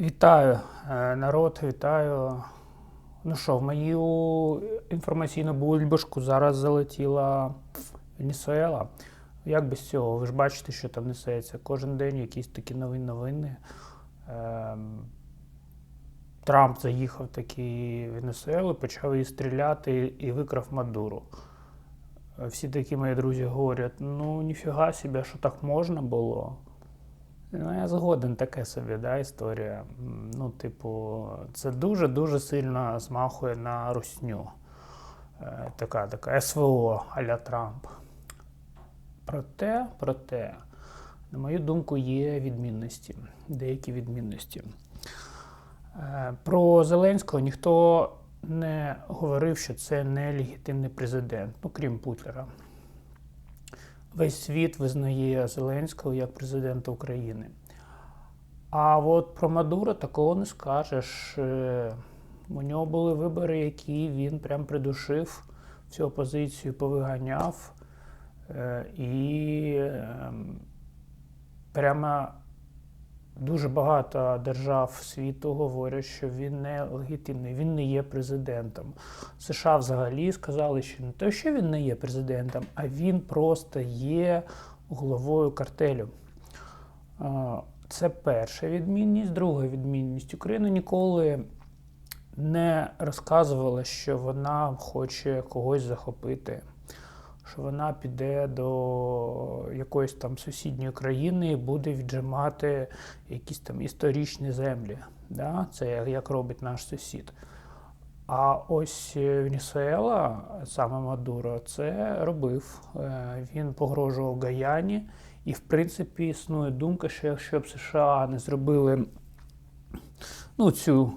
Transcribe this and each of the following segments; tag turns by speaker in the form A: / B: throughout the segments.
A: Вітаю, е, народ, вітаю. Ну що, в мою інформаційну бульбашку зараз залетіла Венесуела. Як без цього? Ви ж бачите, що там несеться. Кожен день якісь такі нові новини. Ем, Трамп заїхав таки в Венесуелу, почав її стріляти і викрав Мадуру. Всі такі мої друзі говорять: ну ніфіга собі, що так можна було. Ну, я згоден таке собі, да, історія. Ну, типу, це дуже-дуже сильно змахує на русню. Е, Така, така СВО а-ля Трамп. Проте, проте, на мою думку, є відмінності, деякі відмінності. Е, Про Зеленського ніхто не говорив, що це нелегітимний президент, ну крім Путлера. Весь світ визнає Зеленського як президента України. А от про Мадура такого не скажеш. Е, У нього були вибори, які він прям придушив, всю опозицію повиганяв. Е, І ем, прямо дуже багато держав світу говорять, що він не легітимний, він не є президентом. США взагалі сказали, що не те, що він не є президентом, а він просто є головою картелю. Це перша відмінність. Друга відмінність. Україна ніколи не розказувала, що вона хоче когось захопити, що вона піде до якоїсь там сусідньої країни і буде віджимати якісь там історичні землі. Да? Це як- робить наш сусід. А ось Венесуела, саме Мадуро, це робив. Е, Він погрожував Гаяні, і, в принципі, існує думка, що якщо б США не зробили ну, цю,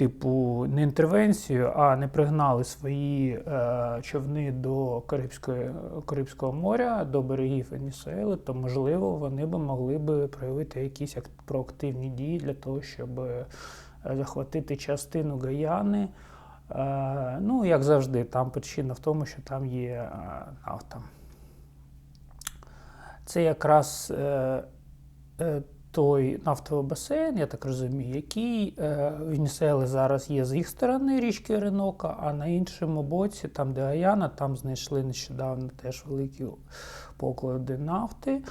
A: типу, не інтервенцію, а не пригнали свої е, човни до Карибської, Карибського моря, до берегів Венесуели, то можливо вони б могли б проявити якісь ак- проактивні дії для того, щоб е, захватити частину Гаяни. Е, ну, як завжди, там причина в тому, що там є е, нафта. Це якраз е, е, той нафтовий басейн, я так розумію, який е, Венесуели зараз є з їх сторони річки Ренока, а на іншому боці, там де Гаяна, там знайшли нещодавно теж великі поклади нафти.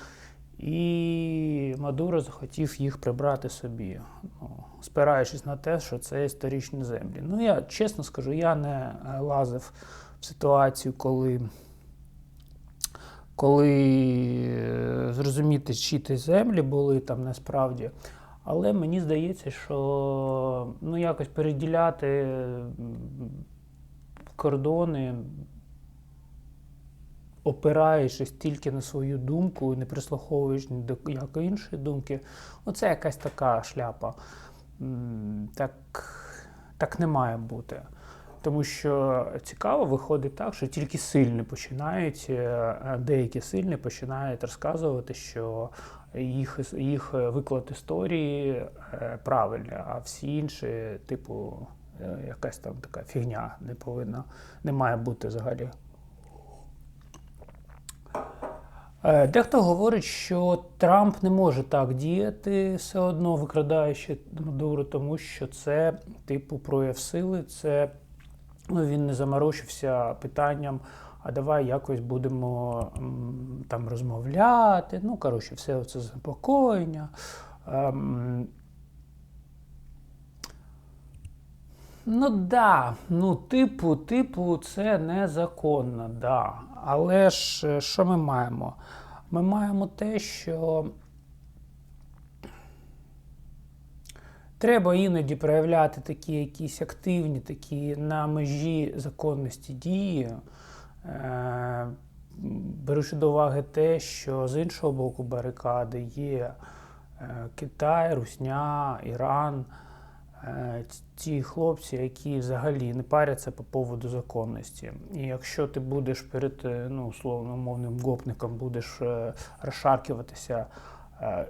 A: І Мадуро захотів їх прибрати собі, ну, спираючись на те, що це історичні землі. Ну, я чесно скажу, я не лазив в ситуацію, коли, коли е, зрозуміти, чи ті землі були там насправді. Але мені здається, що ну, якось переділяти кордони опираючись тільки на свою думку і не прислуховуючись ні до якої іншої думки, оце якась така шляпа. Так, так не має бути. Тому що цікаво виходить так, що тільки сильні починають, е, е, деякі сильні починають розказувати, що їх, їх виклад історії е, правильний, а всі інші, типу, якась там така фігня не повинна, не має бути взагалі. Дехто говорить, що Трамп не може так діяти, все одно викрадаючи Мадуру, тому що це, типу, прояв сили, це він не заморочився питанням, а давай якось будемо там розмовляти. Ну, коротше, все це заспокоєння. Ем, Ну да, ну, типу, типу, це незаконно, да. Але ж е, що ми маємо? Ми маємо те, що треба іноді проявляти такі якісь активні, такі на межі законності дії, е, беручи до уваги те, що з іншого боку барикади є е, Китай, Русня, Іран. Е, Ті хлопці, які взагалі не паряться по поводу законності. І якщо ти будеш перед е, ну, условно мовним гопником, будеш е, розшаркуватися е,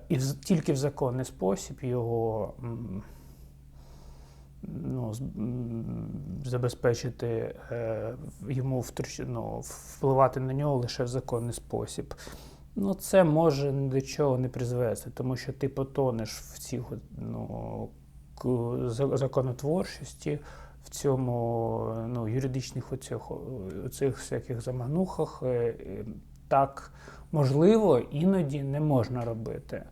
A: і в- тільки в законний спосіб його ну, забезпечити е, йому ну, впливати на нього лише в законний спосіб. Ну, це може до чого не призвести, тому що ти потонеш в от, ну, законотворчості, в цьому ну, юридичних оцих, оцих всяких заманухах. Так можливо, іноді не можна робити.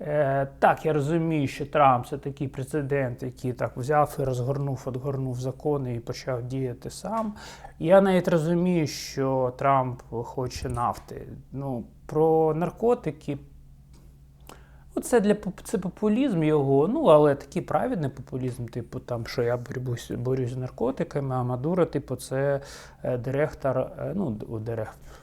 A: Е, так, я розумію, що Трамп це такий прецедент, який так взяв і розгорнув, отгорнув закони і почав діяти сам. Я навіть розумію, що Трамп хоче нафти. Ну, про наркотики. Це для це популізм його, ну але такий праведний популізм, типу, там, що я борюсь, борюсь з наркотиками, а Мадуро, типу, це е, директор, е, ну, директор.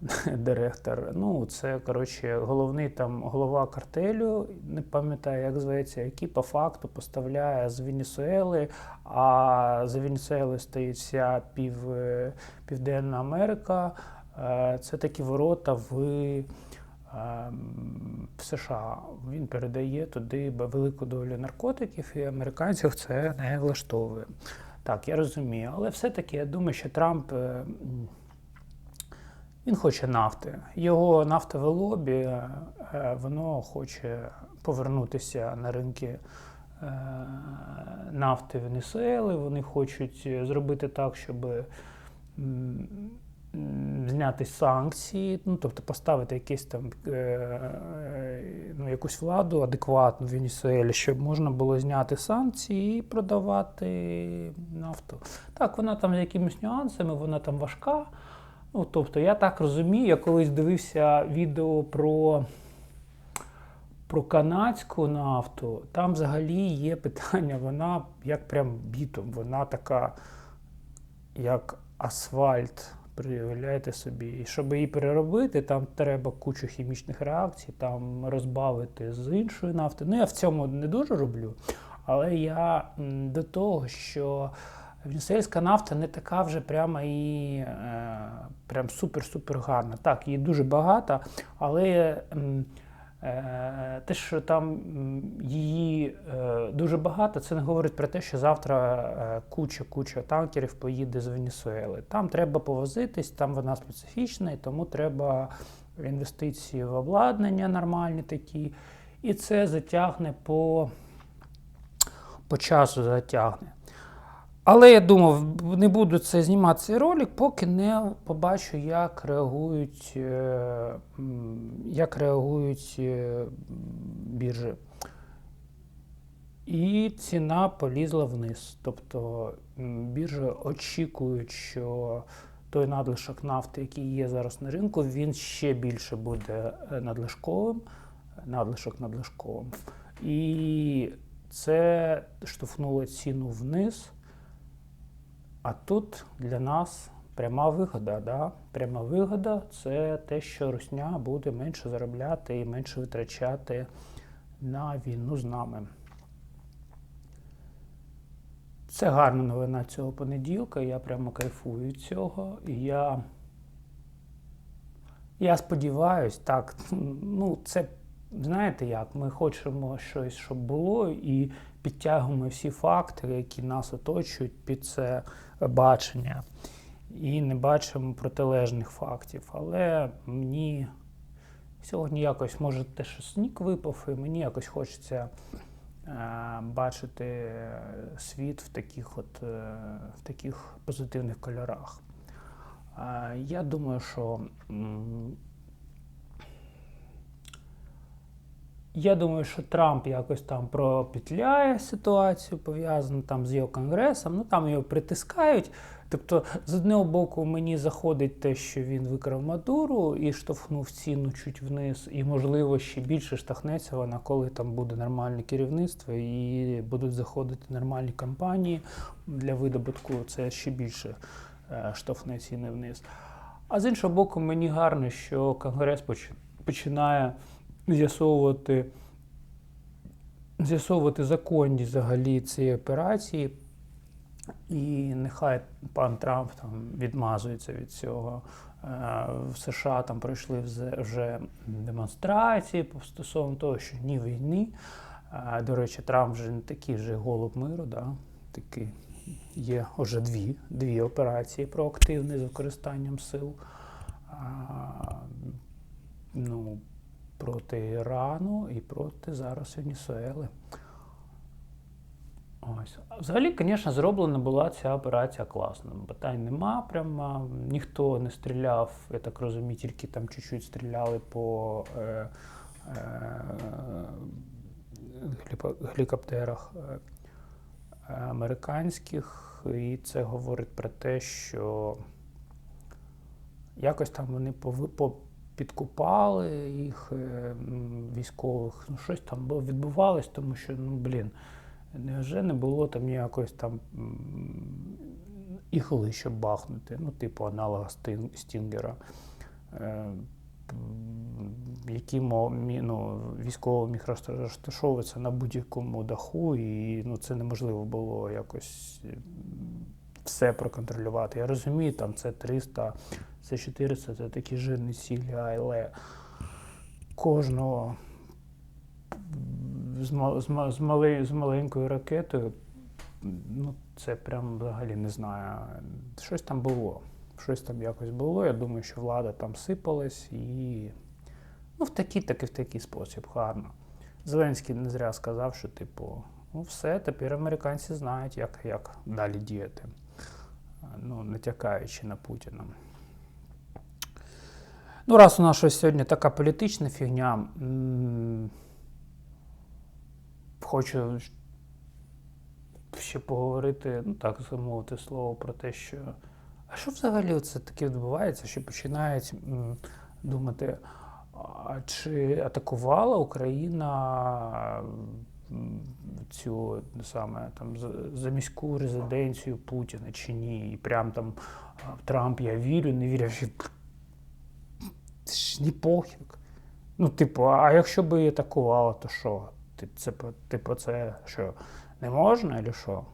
A: Директор, ну це коротше головний там голова картелю, не пам'ятаю, як зветься, який по факту поставляє з Венесуели, а за Венесуели стоїть вся пів, е, Південна Америка. Е, Це такі ворота в, ем, в США. Він передає туди велику долю наркотиків, і американців це не влаштовує. Так, я розумію, але все-таки я думаю, що Трамп. Е, він хоче нафти. Його нафтове лобі, е, воно хоче повернутися на ринки е, нафти Венесуели. Вони хочуть е, зробити так, щоб зняти санкції, ну, тобто поставити якісь там, е, е, ну, якусь владу адекватну в Венесуелі, щоб можна було зняти санкції і продавати нафту. Так, вона там з якимись нюансами, вона там важка. Ну, тобто, я так розумію, я колись дивився відео про, про канадську нафту. Там взагалі є питання, вона як прям бітом, вона така, як асфальт. Уявляєте собі, і щоб її переробити, там треба кучу хімічних реакцій, там розбавити з іншої нафти. Ну, я в цьому не дуже роблю, але я до того, що Венесуельська нафта не така вже прямо і е, прям супер-супер гарна. Так, її дуже багато, але е, те, що там її е, дуже багато, це не говорить про те, що завтра куча-куча танкерів поїде з Венесуели. Там треба повозитись, там вона специфічна, і тому треба інвестиції в обладнання нормальні такі. І це затягне по, по часу затягне. Але я думав, не буду це знімати цей ролик, поки не побачу, як реагують, е, як реагують е, біржі. І ціна полізла вниз. Тобто біржі очікують, що той надлишок нафти, який є зараз на ринку, він ще більше буде е, надлишковим, надлишок надлишковим. І це штовхнуло ціну вниз. А тут для нас пряма вигода. Да? Пряма вигода це те, що Русня буде менше заробляти і менше витрачати на війну з нами. Це гарна новина цього понеділка. Я прямо кайфую від цього. Я, я сподіваюся, так, ну, це знаєте як, ми хочемо щось, щоб було, і підтягуємо всі фактори, які нас оточують під це бачення. І не бачимо протилежних фактів. Але мені сьогодні якось, може, те, що сніг випав, і мені якось хочеться е, бачити світ в таких, от, е, в таких позитивних кольорах. Е, я думаю, що. м, Я думаю, що Трамп якось там пропетляє ситуацію, пов'язану там з його конгресом. Ну там його притискають. Тобто, з одного боку, мені заходить те, що він викрав Мадуру і штовхнув ціну чуть вниз, і, можливо, ще більше штовхнеться вона, коли там буде нормальне керівництво і будуть заходити нормальні компанії для видобутку. Це ще більше е, штовхне ціни вниз. А з іншого боку, мені гарно, що Конгрес поч- починає з'ясовувати, з'ясовувати законність взагалі цієї операції. І нехай пан Трамп там відмазується від цього. Е, В США там пройшли вже демонстрації стосовно того, що ні війни. Е, До речі, Трамп вже не такий вже голуб миру, да? такий є вже дві, дві операції проактивні з використанням сил. А, ну, проти Ірану і проти зараз Венесуели. Ось. Взагалі, звісно, зроблена була ця операція класно. Питань нема. Прямо ніхто не стріляв, я так розумію, тільки там чуть-чуть стріляли по е, е, гелікоптерах е, американських. І це говорить про те, що якось там вони підкупали їх е, військових. Ну, щось там відбувалось, тому що, ну, блін, невже не було там ніякось там ігли, щоб бахнути, ну, типу аналога Стінгера. Е, Які ну, військово міг розта- розташовуватися на будь-якому даху, і ну, це неможливо було якось все проконтролювати. Я розумію, там це 300, це 400, це такі жирні цілі, але кожного з, з, з, мале- з маленькою ракетою, ну, це прям взагалі не знаю. Щось там було. Щось там якось було. Я думаю, що влада там сипалась і ну, в такий, так і в такий спосіб, гарно. Зеленський не зря сказав, що, типу, ну все, тепер американці знають, як, як далі діяти. Ну, натякаючи на Путіна. Ну, раз у нас щось сьогодні така політична фігня, м, хочу ще поговорити, ну так замовити слово про те, що. А що взагалі це таке відбувається, що починають м, думати, а чи атакувала Україна цю саме там за- міську резиденцію Путіна чи ні? І прям там Трамп, я вірю, не вірю. Це ж не похід. Ну, типу, а якщо би і атакувала, то що? Це, типу, це що, не можна, або що?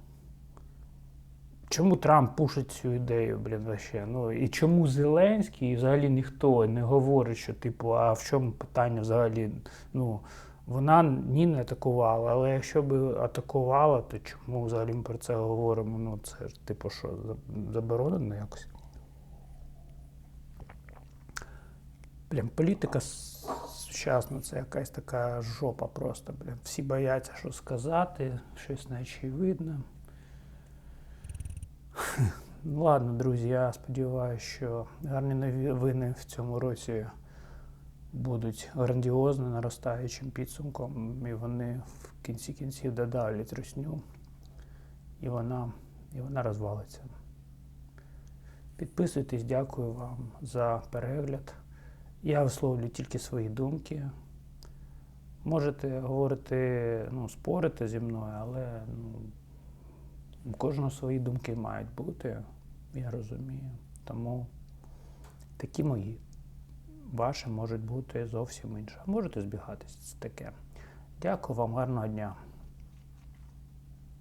A: Чому Трамп пушить цю ідею, блін, вообще? Ну і чому Зеленський і взагалі ніхто не говорить, що, типу, а в чому питання взагалі? Ну, вона ні не атакувала, але якщо б атакувала, то чому взагалі ми про це говоримо? Ну, це ж, типу, що, заборонено якось? Блін, політика сучасна це якась така жопа просто. Блін. Всі бояться, що сказати, щось неочевидне. Ну, Ладно, друзі, я сподіваюся, що гарні новини в цьому році будуть грандіозно наростаючим підсумком, і вони в кінці кінців додавлять русню, і вона, і вона розвалиться. Підписуйтесь, дякую вам за перегляд. Я висловлюю тільки свої думки. Можете говорити, ну, спорити зі мною, але ну, у кожного свої думки мають бути, я розумію. Тому такі мої. Ваші можуть бути зовсім інші. Можете збігатись. Таке. Дякую вам, гарного дня.